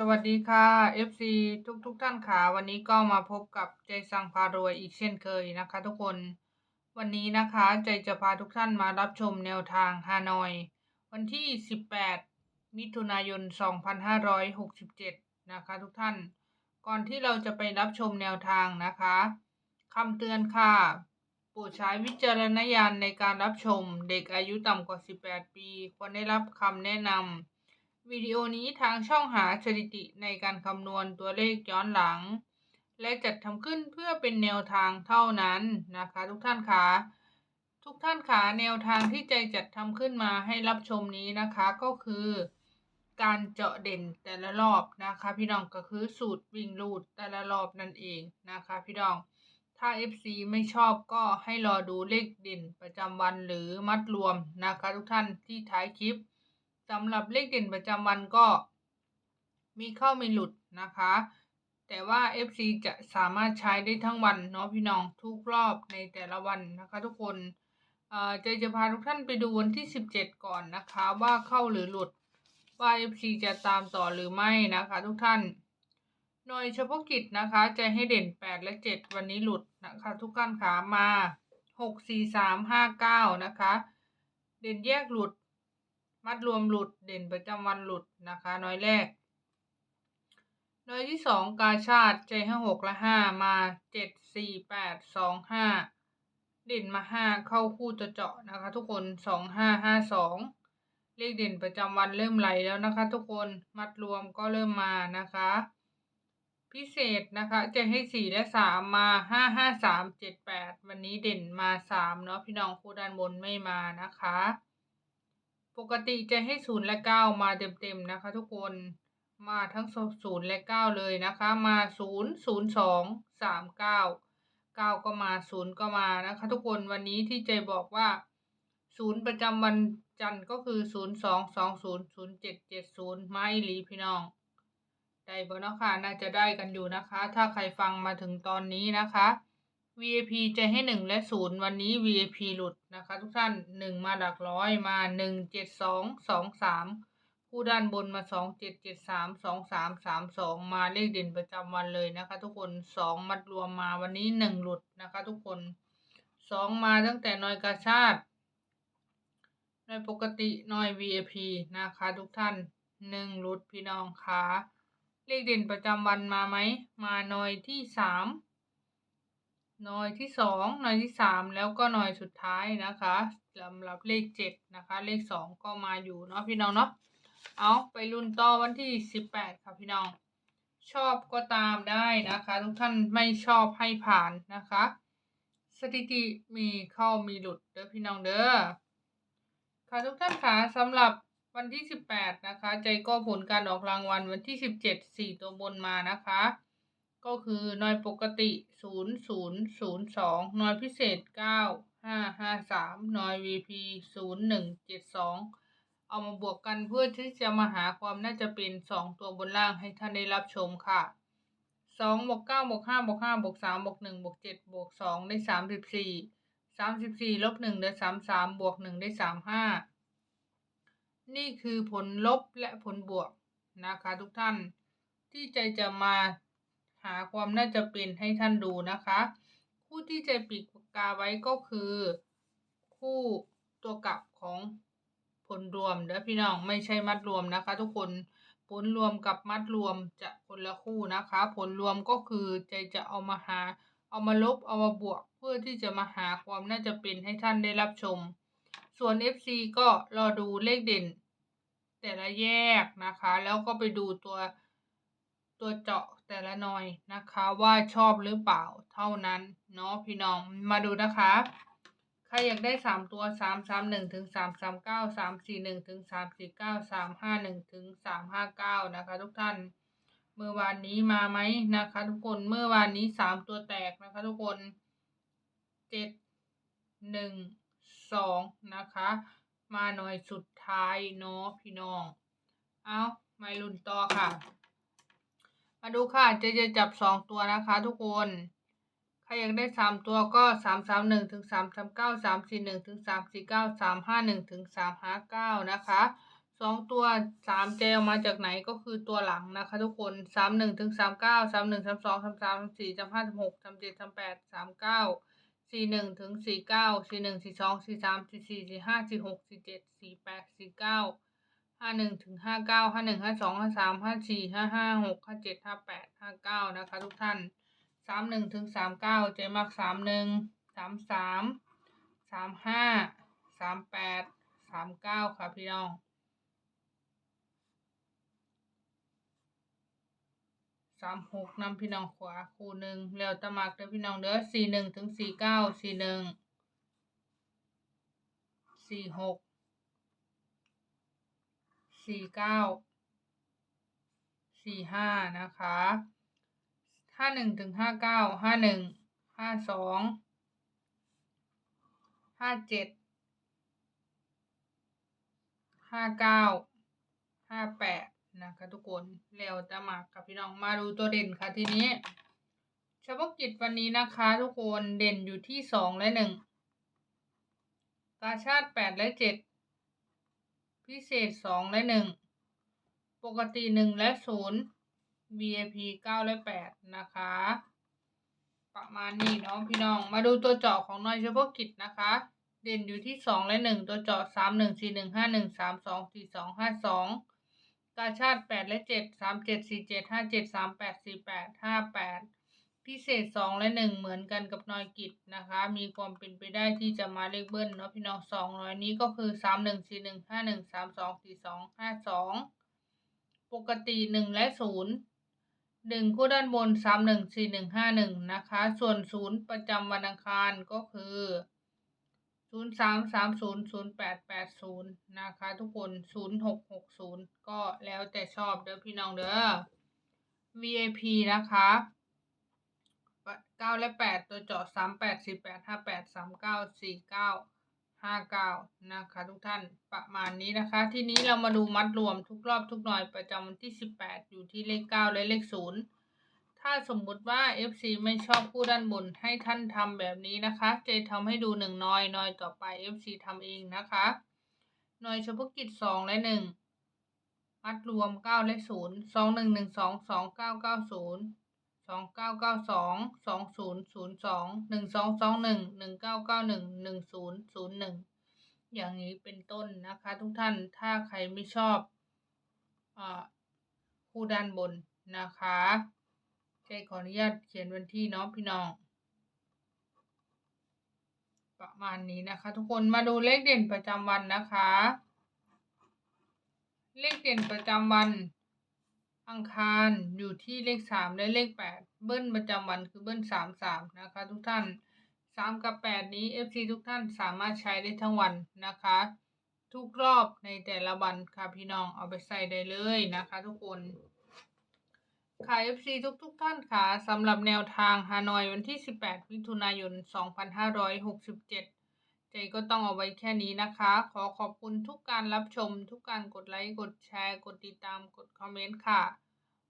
สวัสดีค่ะ FC ทุกทุกท่านค่ะวันนี้ก็มาพบกับใจสังพารวยอีกเช่นเคยนะคะ ทุกคน วันนี้นะคะใจจะพาทุกท่านมารับชมแนวทางฮานอย วันที่ 18 มิถุนายน 2567 นะคะ ทุกท่าน ก่อนที่เราจะไปรับชมแนวทางนะคะคำเตือนค่ะโปรดใช้วิจารณญาณในการรับชมเด็กอายุต่ำกว่า 18 ปี ควรได้รับคำแนะนำ วิดีโอนี้ทางช่องหาสถิติในการคำนวณตัวเลขย้อนหลัง และจัดทำขึ้นเพื่อเป็นแนวทางเท่านั้นนะคะทุกท่านคะทุกท่านคะแนวทางที่ใจจัดทำขึ้นมาให้รับชมนี้นะคะก็คือ การเจาะเด่นแต่ละรอบนะคะพี่น้องก็คือสูตรวิ่งรูดแต่ละรอบนั่นเองนะคะพี่น้องถ้า FC ไม่ชอบก็ให้รอดูเลขเด่นประจำวันหรือมัดรวมนะคะทุกท่านที่ท้ายคลิป สำหรับเลขเด่นประจำวันก็ มีเข้ามีหลุดนะคะ แต่ว่า FC จะสามารถใช้ได้ทั้งวันเนาะพี่น้องทุกรอบในแต่ละวันนะคะทุกคนเอ่อเจจะพาทุกท่านไปดูวันที่ 17 ก่อนนะคะ ว่าเข้าหรือหลุดว่า FC จะตามต่อหรือไม่นะคะ ทุกท่านหน่วยเฉพาะกิจนะคะ จะให้เด่น 8 และ 7 วันนี้หลุดนะคะ ทุกท่านขามา 6 4 3 5 9 นะคะ เด่นแยกหลุด มัดรวมหลุดเด่นประจำวันหลุดนะคะ น้อยแรก น้อยที่สองกาชาติใจห้าหกและห้ามาเจ็ดสี่แปดสองห้าเด่นมาห้าเข้าคู่จะเจาะนะคะ ทุกคนสองห้าห้าสองเลขเด่นประจำวันเริ่มไหลแล้วนะคะ ทุกคนมัดรวมก็เริ่มมานะคะ พิเศษนะคะจะให้สี่และสามมาห้าห้าสามเจ็ดแปดวันนี้เด่นมาสามเนาะพี่น้องคู่ด้านบนไม่มานะคะ ปกติจะให้ศูนย์และเก้ามาเต็มๆนะคะทุกคนมาทั้งศูนย์และเก้าเลยนะคะ มาศูนย์ศูนย์สองสามเก้าเก้าก็มาศูนย์ก็มานะคะ ทุกคนวันนี้ที่ใจบอกว่าศูนย์ประจำวันจันทร์ก็คือศูนย์สองสองศูนย์ศูนย์เจ็ดเจ็ดศูนย์ไม่หลีพี่น้องได้บเนาะค่ะน่าจะได้กันอยู่นะคะ ถ้าใครฟังมาถึงตอนนี้นะคะ VIP จะให้หนึ่งและศูนย์วันนี้ VIP หลุดนะคะ ทุกท่านหนึ่งมาหลักร้อยมาหนึ่งเจ็ดสองสองสามผู้ด้านบนมาสองเจ็ดเจ็ดสามสองสามสามสองมาเลขเด่นประจำวันเลยนะคะ ทุกคนสองมัดรวมมาวันนี้หนึ่งหลุดนะคะ ทุกคนสองมาตั้งแต่นอยกาชาตินอยปกตินอย VIP นะคะ ทุกท่านหนึ่งหลุดพี่น้องคะเลขเด่นประจำวันมาไหมมาหน่อยที่สาม หน่วยที่สองหน่วยที่สามแล้วก็หน่วยสุดท้ายนะคะสำหรับเลขเจ็ดนะคะ เลขสองก็มาอยู่เนาะพี่น้องเนาะเอาไปรุ่นต่อวันที่สิบแปดค่ะพี่น้อง ชอบก็ตามได้นะคะ ทุกท่านไม่ชอบให้ผ่านนะคะ สถิติมีเข้ามีหลุดเด้อพี่น้องเด้อค่ะทุกท่านคะสำหรับวันที่สิบแปดนะคะ ใจก็ผลการออกรางวัลวันที่สิบเจ็ดสี่ตัวบนมานะคะ ก็คือหน่วยปกติ0 0 0 2หน่วยพิเศษ9 5 5 3หน่วย VP 0 1 7 2เอามาบวกกันเพื่อที่จะมาหาความน่าจะเป็น2ตัวบนล่างให้ท่านได้รับชมค่ะ2บวก9บวก5บวก5บวก3บวก1บวก7บวก2ได้34 34ลบ1ได้33บวก1ได้35นี่คือผลลบและผลบวกนะคะทุกท่านที่ใจจะมา หาความน่าจะเป็นให้ท่านดูนะคะ คู่ที่ใจปีกปากกาไว้ก็คือ คู่ตัวกลับของผลรวมเด้อพี่น้องไม่ใช่มัดรวมนะคะ ทุกคนผลรวมกับมัดรวมจะคนละคู่นะคะ ผลรวมก็คือใจจะเอามาหา เอามาลบเอามาบวก เพื่อที่จะมาหาความน่าจะเป็นให้ท่านได้รับชม ส่วน FC ก็รอดูเลขเด่น แต่ละแยกนะคะ แล้วก็ไปดูตัว ตัวเจาะแต่ละหน่อยนะคะ ว่าชอบหรือเปล่าเท่านั้นเนาะพี่น้องมาดูนะคะใครอยากได้สามตัวสามสามหนึ่งถึงสามสามเก้าสามสี่หนึ่งถึงสามสี่เก้าสามห้าหนึ่งถึงสามห้าเก้านะคะ ทุกท่านเมื่อวานนี้มาไหมนะคะ ทุกคนเมื่อวานนี้สามตัวแตกนะคะ ทุกคนเจ็ดหนึ่งสองนะคะ มาหน่อยสุดท้ายเนาะพี่น้อง เอาไม่ลุนต่อค่ะ มาดูค่ะเจะจะจับสองตัวนะคะ ทุกคนใครอยากได้สามตัวก็สามสามหนึ่งถึงสามสามเก้าสามสี่หนึ่งถึงสามสี่เก้าสามห้าหนึ่งถึงสามห้าเก้านะคะสองตัวสามเจออกมาจากไหนก็คือตัวหลังนะคะ ทุกคนสามหนึ่งถึงสามเก้าสามหนึ่งสามสองสามสามสามสี่สามห้าสามหกสามเจ็ดสามแปดสามเก้าสี่หนึ่งถึงสี่เก้าสี่หนึ่งสี่สองสี่สามสี่สี่สี่ห้าสี่หกสี่เจ็ดสี่แปดสี่เก้า ห้าหนึ่งถึงห้าเก้าห้าหนึ่งห้าสองห้าสามห้าสี่ห้าห้าหกห้าเจ็ดห้าแปดห้าเก้านะคะ ทุกท่านสามหนึ่งถึงสามเก้าเจมักสามหนึ่งสามสามสามห้าสามแปดสามเก้าค่ะพี่น้องสามหกนำพี่น้องขวาคู่หนึ่งแล้วตะมักเด้อพี่น้องเด้อสี่หนึ่งถึงสี่เก้าสี่หนึ่งสี่หก สี่เก้าสี่ห้านะคะห้าหนึ่งถึงห้าเก้าห้าหนึ่งห้าสองห้าเจ็ดห้าเก้าห้าแปดนะคะทุกคนแล้วจะมากับพี่น้องมาดูตัวเด่นค่ะทีนี้เฉพาะกิจวันนี้นะคะทุกคนเด่นอยู่ที่สองและหนึ่งกาชาติแปดและเจ็ด พิเศษสองและหนึ่งปกติหนึ่งและศูนย์ VIP เก้าและแปดนะคะ ประมาณนี้เนาะพี่น้อง มาดูตัวเจาะของน่อยเฉพาะกิจนะคะ เด่นอยู่ที่สองและหนึ่งตัวเจาะสามหนึ่งสี่หนึ่งห้าหนึ่งสามสองสี่สองห้าสองกาชาติแปดและเจ็ดสามเจ็ดสี่เจ็ดห้าเจ็ดสามแปดสี่แปดห้าแปด พิเศษสองและหนึ่งเหมือนกันกับนอยกิจนะคะ มีความเป็นไปได้ที่จะมาเลขเบิ้ลเนาะพี่น้องสองร้อยนี้ก็คือสามหนึ่งสี่หนึ่งห้าหนึ่งสามสองสี่สองห้าสองปกติหนึ่งและศูนย์หนึ่งคู่ด้านบนสามหนึ่งสี่หนึ่งห้าหนึ่งนะคะ ส่วนศูนย์ประจำวันอังคารก็คือศูนย์สามสามศูนย์ศูนย์แปดแปดศูนย์นะคะ ทุกคนศูนย์หกหกศูนย์ก็แล้วแต่ชอบเด้อพี่น้องเด้อ VIP นะคะ เก้าและแปดตัวเจาะสามแปดสี่แปดห้าแปดสามเก้าสี่เก้าห้าเก้านะคะทุกท่านประมาณนี้นะคะ ทีนี้เรามาดูมัดรวมทุกรอบทุกหน่อยประจำวันที่สิบแปดอยู่ที่เลขเก้าและเลขศูนย์ถ้าสมมุติว่า FC ไม่ชอบคู่ด้านบนให้ท่านทำแบบนี้นะคะ เจทำให้ดูหนึ่งน้อยน้อยต่อไป FC ทำเองนะคะหน่อยเฉพาะกิจสองและหนึ่งมัดรวมเก้าและศูนย์สองหนึ่งหนึ่งสองสองเก้าเก้าศูนย์ สองเก้าเก้าสองสองศูนย์ศูนย์สองหนึ่งสองสองหนึ่งหนึ่งเก้าเก้าหนึ่งหนึ่งศูนย์ศูนย์หนึ่งอย่างนี้เป็นต้นนะคะทุกท่านถ้าใครไม่ชอบอ่าคู่ด้านบนนะคะเจขออนุญาตเขียนวันที่เนาะพี่น้อง ประมาณนี้นะคะ ทุกคนมาดูเลขเด่นประจำวันนะคะ เลขเด่นประจำวัน อังคารอยู่ที่เลขสามและเลขแปดเบิ้ลประจำวันคือเบิ้ลสามสามนะคะทุกท่านสามกับแปดนี้ FC ทุกท่านสามารถใช้ได้ทั้งวันนะคะ ทุกรอบในแต่ละวันค่ะพี่น้องเอาไปใส่ได้เลยนะคะ ทุกคนค่ะ FC ทุกทุกๆท่านค่ะสำหรับแนวทางฮานอยวันที่ 18 มิถุนายน 2567ใจ ก็ต้องเอาไว้แค่นี้นะคะ ขอขอบคุณทุกการรับชม ทุกการกดไลค์ กดแชร์ กดติดตาม กดคอมเมนต์ค่ะ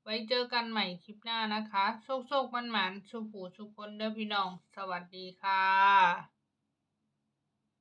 ไว้เจอกันใหม่คลิปหน้านะคะ โชคโชคมันหมันสุผูสุคนเด้อพี่น้อง สวัสดีค่ะ